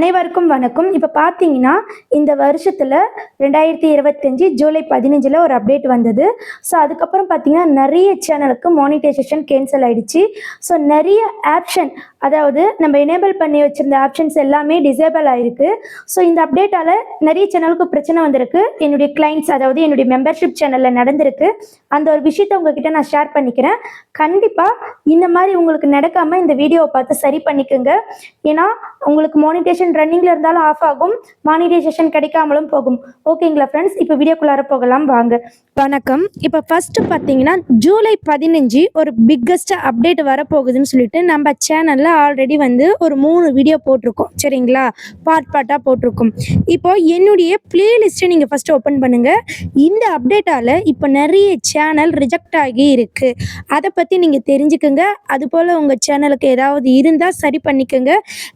அனைவருக்கும் வணக்கம். இப்போ பார்த்தீங்கன்னா இந்த வருஷத்தில் ரெண்டாயிரத்தி இருபத்தஞ்சி ஜூலை பதினஞ்சில் ஒரு அப்டேட் வந்தது. ஸோ அதுக்கப்புறம் பார்த்தீங்கன்னா நிறைய சேனலுக்கு மானிட்டைசேஷன் கேன்சல் ஆகிடுச்சு ஸோ நிறைய ஆப்ஷன் அதாவது நம்ம எனேபிள் பண்ணி வச்சிருந்த ஆப்ஷன்ஸ் எல்லாமே டிசேபிள் ஆயிருக்கு. ஸோ இந்த அப்டேட்டால் நிறைய சேனலுக்கு பிரச்சனை வந்திருக்கு. என்னுடைய கிளைண்ட்ஸ் அதாவது என்னுடைய மெம்பர்ஷிப் சேனலில் நடந்திருக்கு. அந்த ஒரு விஷயத்தை உங்ககிட்ட நான் ஷேர் பண்ணிக்கிறேன். கண்டிப்பாக இந்த மாதிரி உங்களுக்கு நடக்காமல் இந்த வீடியோவை பார்த்து சரி பண்ணிக்கோங்க. ஏன்னா உங்களுக்கு மானிட்டேஷன் ரன்னிங்கில் இருந்தாலும் ஆஃப் ஆகும். மானிட்டைசேஷன் கிடைக்காமலும் போகும். ஓகேங்களா ஃப்ரெண்ட்ஸ் இப்போ வீடியோக்குள்ளார போகலாம். வாங்க. வணக்கம். இப்போ ஃபஸ்ட்டு பார்த்தீங்கன்னா ஜூலை பதினஞ்சு ஒரு பிக்கஸ்ட் அப்டேட் வரப்போகுதுன்னு சொல்லிட்டு நம்ம சேனலில் ஆல்ரெடி வந்து ஒரு மூணு வீடியோ போட்டிருக்கோம். சரிங்களா? பார்ட் பார்ட்டாக போட்டிருக்கோம். இப்போ என்னுடைய பிளேலிஸ்ட்டை நீங்கள் ஃபஸ்ட்டு ஓப்பன் பண்ணுங்கள் இந்த அப்டேட்டால் இப்போ நிறைய சேனல் ரிஜெக்ட் ஆகி இருக்குது அதை பற்றி நீங்கள் தெரிஞ்சுக்கோங்க. அதுபோல் உங்கள் சேனலுக்கு ஏதாவது இருந்தால் சரி பண்ணிக்கோங்க.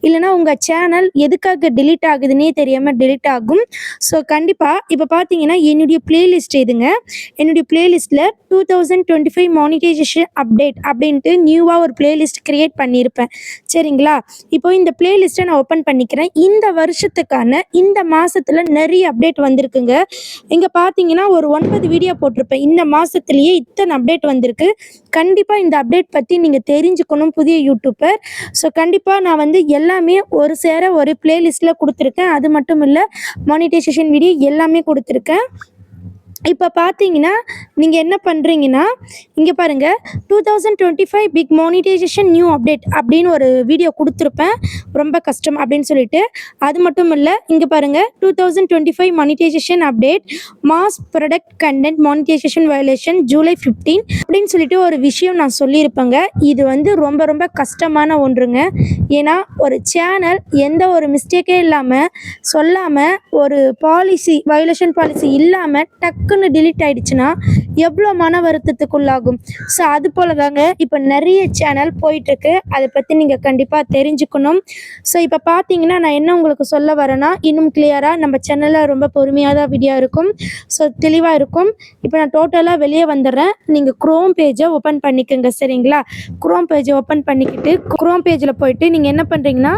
இல்லைனா உங்கள் சேனல் எதுக்காக டிலீட் ஆகுதுன்னே தெரியாமல் டிலீட் ஆகும். ஸோ கண்டிப்பாக இப்போ பார்த்தீங்கன்னா என்னுடைய பிளேலிஸ்ட் இதுங்க. என்னுடைய பிளேலிஸ்ட்டில் two thousand twenty five monetization update அப்படின்ட்டு நியூவாக ஒரு பிளேலிஸ்ட் க்ரியேட் பண்ணியிருப்பேன். சரிங்களா? இப்போ இந்த பிளேலிஸ்ட்டை நான் ஓப்பன் பண்ணிக்கிறேன். இந்த வருஷத்துக்கான இந்த மாதத்தில் நிறைய அப்டேட் வந்திருக்குங்க. இங்கே பார்த்தீங்கன்னா ஒரு ஒன்பது வீடியோ போட்டிருப்பேன். இந்த மாதத்துலேயே இத்தனை அப்டேட் வந்திருக்கு. கண்டிப்பாக இந்த அப்டேட் பற்றி நீங்கள் தெரிஞ்சுக்கணும் புதிய யூடியூபர் ஸோ கண்டிப்பாக நான் வந்து எல்லாமே ஒரு சேர ஒரு பிளேலிஸ்ட்டில் கொடுத்துருக்கேன். அது மட்டும் இல்லை மானிட்டைசேஷன் வீடியோ எல்லாமே கொடுத்துருக்கேன். இப்போ பார்த்தீங்கன்னா நீங்கள் என்ன பண்ணுறீங்கன்னா இங்கே பாருங்கள் two thousand twenty five big monetization new update அப்படின்னு ஒரு வீடியோ கொடுத்துருப்பேன். ரொம்ப கஷ்டம் அப்படின்னு சொல்லிட்டு. அது மட்டும் இல்லை இங்கே பாருங்கள் two thousand twenty five monetization update mass product content monetization violation July fifteen அப்படின்னு சொல்லிட்டு ஒரு விஷயம் நான் சொல்லியிருப்பேங்க. இது வந்து ரொம்ப ரொம்ப கஷ்டமான ஒன்றுங்க. ஏன்னா ஒரு சேனல் எந்த ஒரு மிஸ்டேக்கே இல்லாமல் சொல்லாமல் ஒரு பாலிசி வயலேஷன் பாலிசி இல்லாமல் டக்குன்னு டிலீட் ஆயிடுச்சுன்னா எவ்வளோ மன வருத்தத்துக்குள்ளாகும்? ஸோ அது போல தாங்க இப்போ நிறைய சேனல் போயிட்டுருக்கு. அதை பற்றி நீங்கள் கண்டிப்பாக தெரிஞ்சுக்கணும். ஸோ இப்போ பார்த்தீங்கன்னா நான் என்ன உங்களுக்கு சொல்ல வரேன்னா இன்னும் கிளியராக நம்ம சேனலில் ரொம்ப பொறுமையாக தான் வீடியோ இருக்கும். ஸோ தெளிவாக இருக்கும். இப்போ நான் டோட்டலாக வெளியே வந்துடுறேன். நீங்கள் க்ரோம் பேஜை ஓப்பன் பண்ணிக்கோங்க சரிங்களா? க்ரோம் பேஜை ஓப்பன் பண்ணிக்கிட்டு க்ரோம் பேஜில் போயிட்டு நீங்கள் என்ன பண்ணுறீங்கன்னா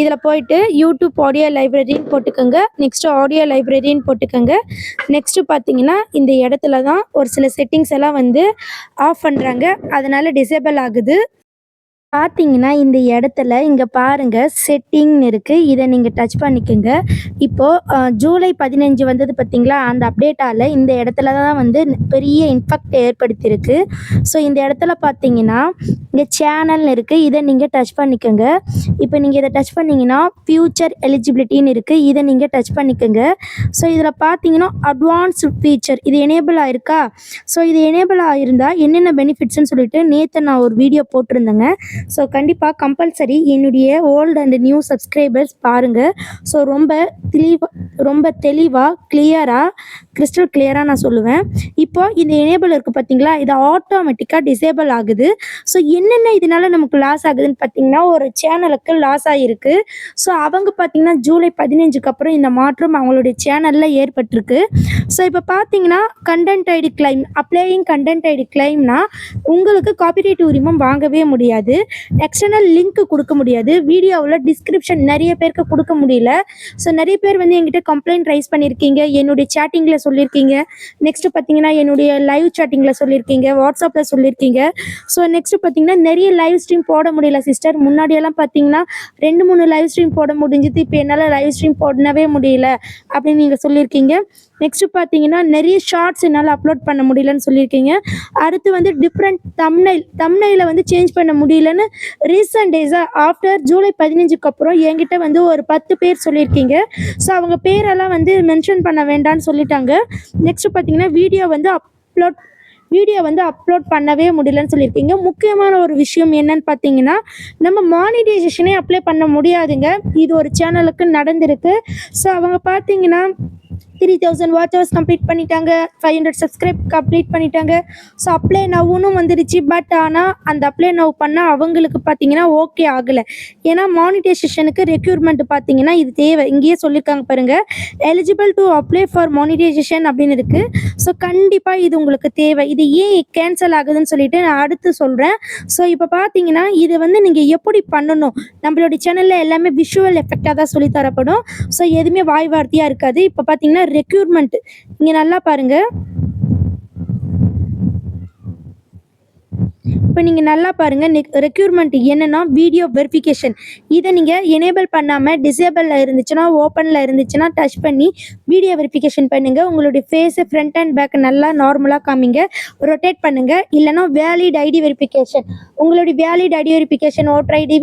இதில் போயிட்டு யூடியூப் ஆடியோ லைப்ரரின்னு போட்டுக்கோங்க. நெக்ஸ்ட்டு ஆடியோ லைப்ரரின்னு போட்டுக்கோங்க. நெக்ஸ்ட்டு பார்த்தீங்கன்னா இந்த இடத்துல தான் ஒரு சில செட்டிங்ஸ் எல்லாம் வந்து ஆஃப் பண்ணுறாங்க அதனால் டிசேபிள் ஆகுது. பார்த்தீங்கன்னா இந்த இடத்துல இங்கே பாருங்கள் செட்டிங்னு இருக்குது இதை நீங்கள் டச் பண்ணிக்கோங்க. இப்போது ஜூலை பதினஞ்சு வந்தது பார்த்தீங்களா அந்த அப்டேட்டால் இந்த இடத்துல தான் வந்து பெரிய இன்ஃபெக்ட் ஏற்படுத்தியிருக்கு. ஸோ இந்த இடத்துல பார்த்தீங்கன்னா இங்கே சேனல்னு இருக்குது இதை நீங்கள் டச் பண்ணிக்கோங்க. இப்போ நீங்கள் இதை டச் பண்ணிங்கன்னா ஃபியூச்சர் எலிஜிபிலிட்டின்னு இருக்குது இதை நீங்கள் டச் பண்ணிக்கோங்க. ஸோ இதில் பார்த்தீங்கன்னா அட்வான்ஸ்டு ஃபீச்சர் இது எனேபிள் ஆயிருக்கா? ஸோ இது எனேபிள் ஆகிருந்தால் என்னென்ன பெனிஃபிட்ஸ்னு சொல்லிட்டு நேற்று நான் ஒரு வீடியோ போட்டிருந்தேங்க. ஸோ கண்டிப்பாக கம்பல்சரி என்னுடைய ஓல்டு அண்ட் நியூ சப்ஸ்கிரைபர்ஸ் பாருங்கள் ஸோ ரொம்ப தெளிவாக ரொம்ப தெளிவாக கிளியராக கிறிஸ்டல் கிளியராக நான் சொல்லுவேன். இப்போ இந்த எனேபிள் இருக்குது பார்த்தீங்களா இது ஆட்டோமேட்டிக்காக டிசேபிள் ஆகுது. ஸோ என்னென்ன இதனால நமக்கு லாஸ் ஆகுதுன்னு பார்த்தீங்கன்னா ஒரு சேனலுக்கு லாஸ் ஆகிருக்கு ஸோ அவங்க பார்த்தீங்கன்னா ஜூலை பதினஞ்சுக்கு அப்புறம் இந்த மாற்றம் அவங்களுடைய சேனலில் ஏற்பட்டிருக்கு. ஸோ இப்போ பார்த்தீங்கன்னா content ID claim applying content ID கிளைம்னா உங்களுக்கு காப்பிரைட் உரிமம் வாங்கவே முடியாது. எக்ஸ்டர்னல் லிங்க் கொடுக்க முடியாது. வீடியோவில் டிஸ்கிரிப்ஷன் நிறைய பேருக்கு கொடுக்க முடியல. ஸோ நிறைய பேர் வந்து என்கிட்ட கம்ப்ளைண்ட் ரைஸ் பண்ணியிருக்கீங்க என்னுடைய சேட்டிங்கில் சொல்லியிருக்கீங்க நெக்ஸ்ட் பார்த்தீங்கன்னா என்னுடைய லைவ் சேட்டிங்கில் சொல்லியிருக்கீங்க வாட்ஸ்அப்பில் சொல்லியிருக்கீங்க ஸோ நெக்ஸ்ட் பார்த்தீங்கன்னா நிறைய லைவ் ஸ்ட்ரீம் போட முடியல சிஸ்டர் முன்னாடியெல்லாம் பார்த்தீங்கன்னா ரெண்டு மூணு லைவ் ஸ்ட்ரீம் போட முடிஞ்சுது. இப்போ என்னால் லைவ் ஸ்ட்ரீம் போடவே முடியல அப்படின்னு நீங்கள் சொல்லியிருக்கீங்க நெக்ஸ்ட் பார்த்தீங்கன்னா நிறைய ஷார்ட்ஸ் என்னால் அப்லோட் பண்ண முடியலன்னு சொல்லியிருக்கீங்க. அடுத்து வந்து டிஃப்ரெண்ட் தம்னைல் தம்னைல வந்து சேஞ்ச் பண்ண முடியலன்னு ரீசன்ட் டேஸாக ஆஃப்டர் ஜூலை பதினஞ்சுக்கு அப்புறம் என்கிட்ட வந்து ஒரு பத்து பேர் சொல்லியிருக்கீங்க. ஸோ அவங்க பேரெல்லாம் வந்து மென்ஷன் பண்ண வேண்டாம்னு சொல்லிட்டாங்க. நெக்ஸ்ட் பார்த்தீங்கன்னா வீடியோ வந்து அப்லோட் வீடியோ வந்து அப்லோட் பண்ணவே முடியலன்னு சொல்லியிருக்கீங்க. முக்கியமான ஒரு விஷயம் என்னன்னு பார்த்தீங்கன்னா நம்ம மானிடைசேஷனே அப்ளை பண்ண முடியாதுங்க. இது ஒரு சேனலுக்கு நடந்திருக்கு. ஸோ அவங்க பார்த்தீங்கன்னா three thousand watch hours complete பண்ணிட்டாங்க. ஃபைவ் ஹண்ட்ரட் சப்ஸ்கிரைப் கம்ப்ளீட் பண்ணிட்டாங்க. ஸோ அப்ளை நவ்வுன்னு வந்துடுச்சு. பட் ஆனால் அந்த அப்ளை நவ் பண்ணால் அவங்களுக்கு பார்த்தீங்கன்னா ஓகே ஆகலை. ஏன்னா மானிட்டைசேஷனுக்கு ரெக்யூர்மெண்ட் பார்த்தீங்கன்னா இது தேவை. இங்கேயே சொல்லியிருக்காங்க பாருங்க. Eligible to apply for monetization அப்படின்னு இருக்குது ஸோ கண்டிப்பாக இது உங்களுக்கு தேவை. இது ஏன் கேன்சல் ஆகுதுன்னு சொல்லிட்டு நான் அடுத்து சொல்கிறேன் ஸோ இப்போ பார்த்தீங்கன்னா இது வந்து நீங்கள் எப்படி பண்ணணும்? நம்மளுடைய சேனலில் எல்லாமே விஷுவல் எஃபெக்டாக தான் சொல்லி தரப்படும். ஸோ எதுவுமே வாய் வார்த்தையாக இருக்காது. இப்போ பார்த்தீங்கன்னா ரெக்யூர்மெண்ட் இங்கே நல்லா பாருங்கள் இப்போ நீங்கள் நல்லா பாருங்கள் நெக் ரெக்யூர்மெண்ட் என்னென்னா வீடியோ வெரிஃபிகேஷன் இதை நீங்கள் எனேபிள் பண்ணாமல் டிசேபிளில் இருந்துச்சுன்னா ஓப்பனில் இருந்துச்சுன்னா டச் பண்ணி வீடியோ வெரிஃபிகேஷன் பண்ணுங்கள் உங்களுடைய ஃபேஸு ஃப்ரண்ட் அண்ட் பேக் நல்லா நார்மலாக காமிங்க. ரொட்டேட் பண்ணுங்கள் இல்லைன்னா வேலிட் ஐடி வெரிஃபிகேஷன் உங்களுடைய valid ID verification voter ID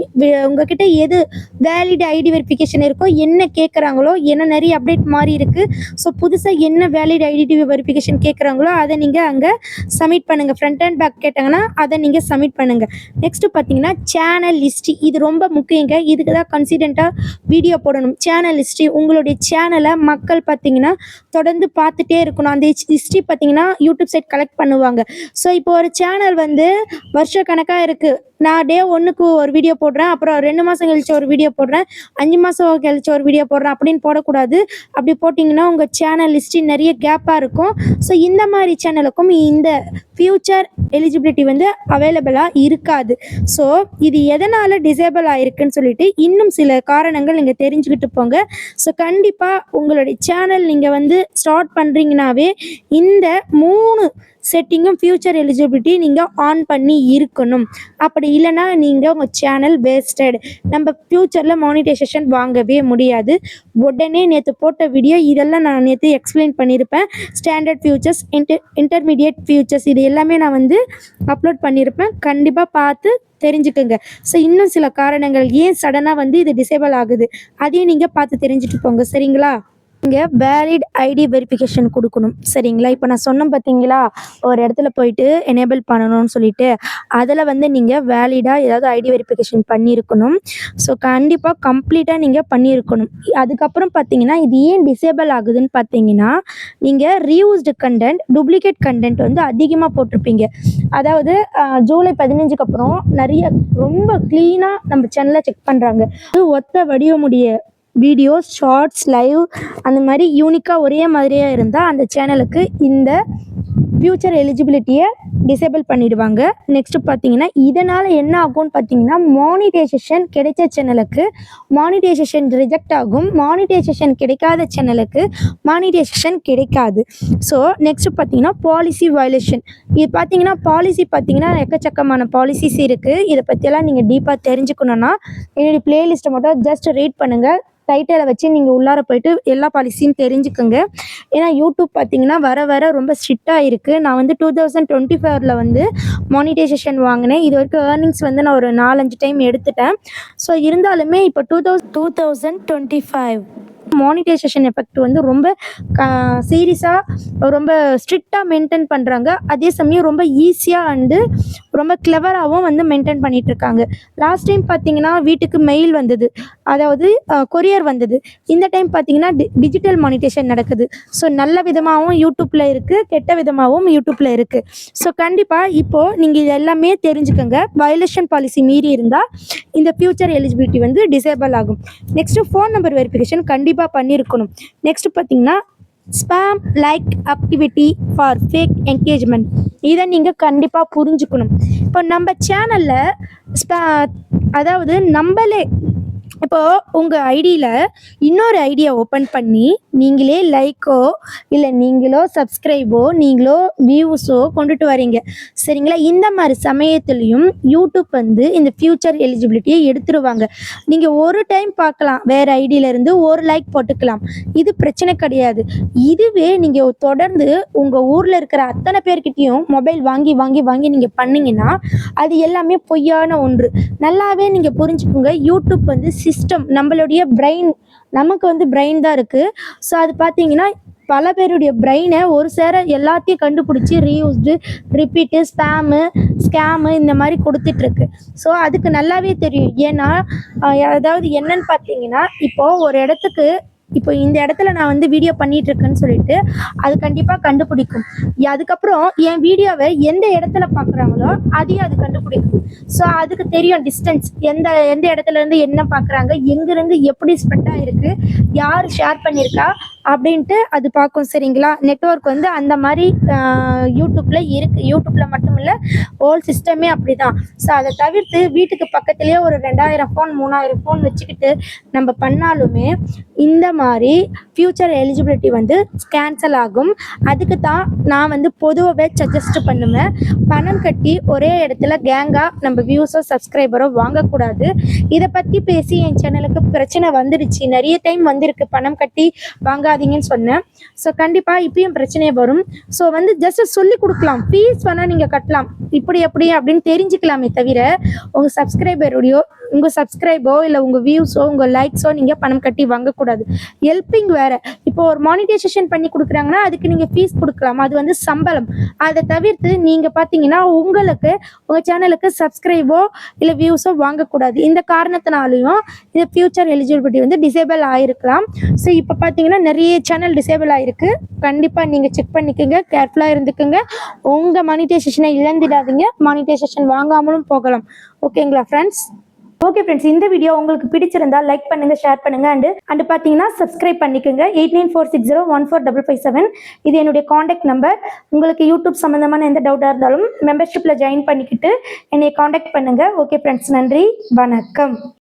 உங்ககிட்ட எது வேலிட் ஐடி வெரிஃபிகேஷன் இருக்கோ என்ன கேட்குறாங்களோ என்ன நிறைய அப்டேட் மாறி இருக்குது ஸோ புதுசாக என்ன வேலிட் ஐடி வெரிஃபிகேஷன் கேட்குறாங்களோ அதை நீங்கள் அங்கே சப்மிட் பண்ணுங்கள் ஃப்ரண்ட் அண்ட் பேக் கேட்டாங்கன்னா அதை நீங்கள் சப்மிட் பண்ணுங்கள் நெக்ஸ்ட்டு பார்த்தீங்கன்னா சேனல் லிஸ்ட் இது ரொம்ப முக்கியங்க. இதுக்கு தான் கன்சிடென்ட்டாக வீடியோ போடணும். சேனல் ஹிஸ்ட்ரி உங்களுடைய சேனலை மக்கள் பார்த்தீங்கன்னா தொடர்ந்து பார்த்துட்டே இருக்கணும். அந்த ஹிஸ்ட்ரி பார்த்தீங்கன்னா யூடியூப் சைட் கலெக்ட் பண்ணுவாங்க. ஸோ இப்போ ஒரு சேனல் வந்து வருஷ கணக்காக இருக்குது நான் டே ஒன்றுக்கு ஒரு வீடியோ போடுறேன். அப்புறம் ரெண்டு மாதம் கழிச்சு ஒரு வீடியோ போடுறேன். அஞ்சு மாதம் கழிச்சு ஒரு வீடியோ போடுறேன். அப்படின்னு போடக்கூடாது. அப்படி போட்டிங்கன்னா உங்கள் சேனல் ஹிஸ்ட்ரி நிறைய கேப்பாக இருக்கும். ஸோ இந்த மாதிரி சேனலுக்கும் இந்த ஃப்யூச்சர் எலிஜிபிலிட்டி வந்து அவைலபிளாக இருக்காது. ஸோ இது எதனால் டிசேபிள் ஆகிருக்குன்னு சொல்லிட்டு இன்னும் சில காரணங்கள் நீங்கள் தெரிஞ்சுக்கிட்டு போங்க. ஸோ கண்டிப்பாக உங்களுடைய சேனல் நீங்கள் வந்து ஸ்டார்ட் பண்ணுறீங்கனாவே இந்த மூணு செட்டிங்கும் ஃப்யூச்சர் எலிஜிபிலிட்டி நீங்கள் ஆன் பண்ணி இருக்கணும். அப்படி இல்லைன்னா நீங்கள் உங்கள் சேனல் வேஸ்டட் நம்ம ஃப்யூச்சரில் மானிட்டைசேஷன் வாங்கவே முடியாது. உடனே நேற்று போட்ட வீடியோ இதெல்லாம் நான் நேற்று எக்ஸ்பிளைன் பண்ணியிருப்பேன் standard features inter intermediate features இது எல்லாமே நான் வந்து அப்லோட் பண்ணியிருப்பேன் கண்டிப்பாக பார்த்து தெரிஞ்சுக்கோங்க. ஸோ இன்னும் சில காரணங்கள் ஏன் சடனாக வந்து இது டிசேபிள் ஆகுது? அதையும் நீங்கள் பார்த்து தெரிஞ்சுட்டு போங்க. சரிங்களா? இங்கே வேலிட் ஐடி வெரிஃபிகேஷன் கொடுக்கணும். சரிங்களா? இப்போ நான் சொன்னேன் பார்த்தீங்களா ஒரு இடத்துல போயிட்டு எனேபிள் பண்ணணும்னு சொல்லிட்டு அதில் வந்து நீங்கள் வேலிடாக ஏதாவது ஐடி வெரிஃபிகேஷன் பண்ணியிருக்கணும். ஸோ கண்டிப்பாக கம்ப்ளீட்டாக நீங்கள் பண்ணியிருக்கணும். அதுக்கப்புறம் பார்த்தீங்கன்னா இது ஏன் டிசேபிள் ஆகுதுன்னு பார்த்தீங்கன்னா நீங்கள் ரீயூஸ்டு கண்டென்ட் டூப்ளிகேட் கண்டென்ட் வந்து அதிகமாக போட்டிருப்பீங்க. அதாவது ஜூலை பதினஞ்சுக்கு அப்புறம் நிறைய ரொம்ப க்ளீனாக நம்ம சேனலை செக் பண்ணுறாங்க ஒத்த வடிவமுடைய வீடியோஸ் ஷார்ட்ஸ் லைவ் அந்த மாதிரி யூனிக்காக ஒரே மாதிரியாக இருந்தால் அந்த சேனலுக்கு இந்த ஃப்யூச்சர் எலிஜிபிலிட்டியை டிசேபிள் பண்ணிடுவாங்க. நெக்ஸ்ட்டு பார்த்தீங்கன்னா இதனால் என்ன ஆகும்னு பார்த்தீங்கன்னா மானிடைசேஷன் கிடைச்ச சேனலுக்கு மானிடைசேஷன் ரிஜெக்ட் ஆகும். மானிடைசேஷன் கிடைக்காத சேனலுக்கு மானிடைசேஷன் கிடைக்காது. ஸோ நெக்ஸ்ட் பார்த்தீங்கன்னா பாலிசி வயலேஷன் இது பார்த்தீங்கன்னா பாலிசி பார்த்தீங்கன்னா எக்கச்சக்கமான பாலிசிஸ் இருக்குது இதை பற்றியெல்லாம் நீங்கள் டீப்பாக தெரிஞ்சுக்கணுன்னா என்னுடைய பிளேலிஸ்ட்டை மட்டும் ஜஸ்ட் ரீட் பண்ணுங்கள் டைட்டிலை வச்சு நீங்கள் உள்ளார போயிட்டு எல்லா பாலிசியும் தெரிஞ்சுக்கோங்க. ஏன்னா யூடியூப் பார்த்தீங்கன்னா வர வர ரொம்ப ஸ்ட்ரிக்டாக இருக்குது நான் வந்து டூ தௌசண்ட் டுவெண்ட்டி ஃபோரில் வந்து மானிட்டைசேஷன் வாங்கினேன். இது வரைக்கும் ஏர்னிங்ஸ் வந்து நான் ஒரு நாலஞ்சு டைம் எடுத்துட்டேன். ஸோ இருந்தாலுமே இப்போ two thousand two thousand twenty five monetization effect வந்து ரொம்ப சீரியஸாக ரொம்ப ஸ்ட்ரிக்டாக மெயின்டைன் பண்ணுறாங்க அதே சமயம் ரொம்ப ஈஸியாக வந்து ரொம்ப கிளவராகவும் வந்து மெயின்டைன் பண்ணிட்டு இருக்காங்க லாஸ்ட் டைம் பார்த்தீங்கன்னா வீட்டுக்கு மெயில் வந்தது. அதாவது கொரியர் வந்தது. இந்த டைம் பார்த்தீங்கன்னா டி டிஜிட்டல் மானிட்டேஷன் நடக்குது. ஸோ நல்ல விதமாகவும் யூடியூப்பில் இருக்குது கெட்ட விதமாகவும் யூடியூப்பில் இருக்குது ஸோ கண்டிப்பாக இப்போது நீங்கள் இது எல்லாமே தெரிஞ்சுக்கோங்க. வயலேஷன் பாலிசி மீறி இருந்தால் இந்த ஃபியூச்சர் எலிஜிபிலிட்டி வந்து டிசேபிள் ஆகும். நெக்ஸ்ட்டு ஃபோன் நம்பர் வெரிஃபிகேஷன் கண்டிப்பாக பண்ணியிருக்கணும் நெக்ஸ்ட் பார்த்தீங்கன்னா spam like activity for fake engagement இதை நீங்கள் கண்டிப்பாக புரிஞ்சுக்கணும். இப்போ நம்ம சேனலில் ஸ்பே அதாவது நம்மளே இப்போ உங்கள் ஐடியில் இன்னொரு ஐடியா ஓப்பன் பண்ணி நீங்களே லைக்கோ இல்லை நீங்களோ சப்ஸ்கிரைபோ நீங்களோ வியூஸோ கொண்டுட்டு வரீங்க. சரிங்களா? இந்த மாதிரி சமயத்துலேயும் யூடியூப் வந்து இந்த ஃப்யூச்சர் எலிஜிபிலிட்டியை எடுத்துருவாங்க. நீங்கள் ஒரு டைம் பார்க்கலாம். வேறு ஐடியிலேருந்து ஒரு லைக் போட்டுக்கலாம். இது பிரச்சனை கிடையாது. இதுவே நீங்கள் தொடர்ந்து உங்கள் ஊரில் இருக்கிற அத்தனை பேர்கிட்டையும் மொபைல் வாங்கி வாங்கி வாங்கி நீங்கள் பண்ணீங்கன்னா அது எல்லாமே பொய்யான ஒன்று. நல்லாவே நீங்கள் புரிஞ்சுக்கோங்க. யூடியூப் வந்து சிஸ்டம் நம்மளுடைய பிரெயின் நமக்கு வந்து பிரெயின் தான் இருக்குது ஸோ அது பார்த்தீங்கன்னா பல பேருடைய பிரெயினை ஒரு சேர எல்லாத்தையும் கண்டுபிடிச்சி ரீயூஸ்டு ரிப்பீட்டு ஸ்பேமு ஸ்கேமு இந்த மாதிரி கொடுத்துட்ருக்கு ஸோ அதுக்கு நல்லாவே தெரியும். ஏன்னா அதாவது என்னன்னு பார்த்தீங்கன்னா இப்போது ஒரு இடத்துக்கு இப்போ இந்த இடத்துல நான் வந்து வீடியோ பண்ணிட்டு இருக்கேன்னு சொல்லிட்டு அது கண்டிப்பாக கண்டுபிடிக்கும். அதுக்கப்புறம் என் வீடியோவை எந்த இடத்துல பார்க்குறாங்களோ அதையும் அது கண்டுபிடிக்கும். ஸோ அதுக்கு தெரியும் டிஸ்டன்ஸ் எந்த எந்த இடத்துல இருந்து என்ன பார்க்குறாங்க எங்கேருந்து எப்படி ஸ்ப்ரெட் ஆகிருக்கு யார் ஷேர் பண்ணியிருக்கா அப்படின்ட்டு அது பார்க்கும் சரிங்களா? நெட்வொர்க் வந்து அந்த மாதிரி யூடியூப்பில் யூடியூப்ல இருக்கு. யூடியூப்ல மட்டும் இல்லை ஹோல் சிஸ்டமே அப்படிதான். ஸோ அதை தவிர்த்து வீட்டுக்கு பக்கத்துலேயே ஒரு ரெண்டாயிரம் ஃபோன் மூணாயிரம் ஃபோன் வச்சுக்கிட்டு நம்ம பண்ணாலுமே இந்த மாதிரி ஃப்யூச்சர் எலிஜிபிலிட்டி வந்து கேன்சல் ஆகும். அதுக்கு தான் நான் வந்து பொதுவாகவே சஜஸ்ட் பண்ணுவேன். பணம் கட்டி ஒரே இடத்துல கேங்காக நம்ம வியூஸோ சப்ஸ்கிரைபரோ வாங்கக்கூடாது. இதை பற்றி பேசி என் சேனலுக்கு பிரச்சனை வந்துடுச்சு. நிறைய டைம் வந்திருக்கு பணம் கட்டி வாங்காதீங்கன்னு சொன்னேன். ஸோ கண்டிப்பாக இப்பயும் பிரச்சனை வரும். ஸோ வந்து ஜஸ்ட் சொல்லி கொடுக்கலாம். ஃபீஸ் வேணால் நீங்கள் கட்டலாம். இப்படி எப்படி அப்படின்னு தெரிஞ்சுக்கலாமே தவிர உங்கள் சப்ஸ்கிரைபருடையோ உங்கள் சப்ஸ்கிரைபோ இல்லை உங்கள் வியூஸோ உங்கள் லைக்ஸோ நீங்கள் பணம் கட்டி வாங்கக்கூடாது. ஹெல்ப்பிங் வேறு. இப்போ ஒரு மானிட்டைசேஷன் பண்ணி கொடுக்குறாங்கன்னா அதுக்கு நீங்கள் ஃபீஸ் கொடுக்கலாம். அது வந்து சம்பளம். அதை தவிர்த்து நீங்கள் பார்த்தீங்கன்னா உங்களுக்கு உங்கள் சேனலுக்கு சப்ஸ்கிரைபோ இல்லை வியூஸோ வாங்கக்கூடாது. இந்த காரணத்தினாலையும் இந்த ஃபியூச்சர் எலிஜிபிலிட்டி வந்து டிசேபிள் ஆகிருக்கலாம் ஸோ இப்போ பார்த்தீங்கன்னா நிறைய சேனல் டிசேபிள் ஆகிருக்கு கண்டிப்பாக நீங்கள் செக் பண்ணிக்கோங்க. கேர்ஃபுல்லாக இருந்துக்கோங்க. உங்கள் மானிட்டைசேஷனை இழந்துடாதீங்க. மானிட்டைசேஷன் வாங்காமலும் போகலாம். ஓகேங்களா ஃப்ரெண்ட்ஸ் ஓகே ஃப்ரெண்ட்ஸ் இந்த வீடியோ உங்களுக்கு பிடிச்சிருந்தா லைக் பண்ணுங்க ஷேர் பண்ணுங்க அண்டு அண்டு பார்த்தீங்கன்னா சப்ஸ்கிரைப் பண்ணிக்கோங்க. Eight nine four six zero one four double five seven இது என்னுடைய காண்டாக்ட் நம்பர் உங்களுக்கு யூடியூப் சம்மந்தமான எந்த டவுட்டாக இருந்தாலும் மெம்பர்ஷிப்பில் ஜாயின் பண்ணிக்கிட்டு என்னை காண்டாக்ட் பண்ணுங்க. ஓகே ஃப்ரெண்ட்ஸ் நன்றி. வணக்கம்.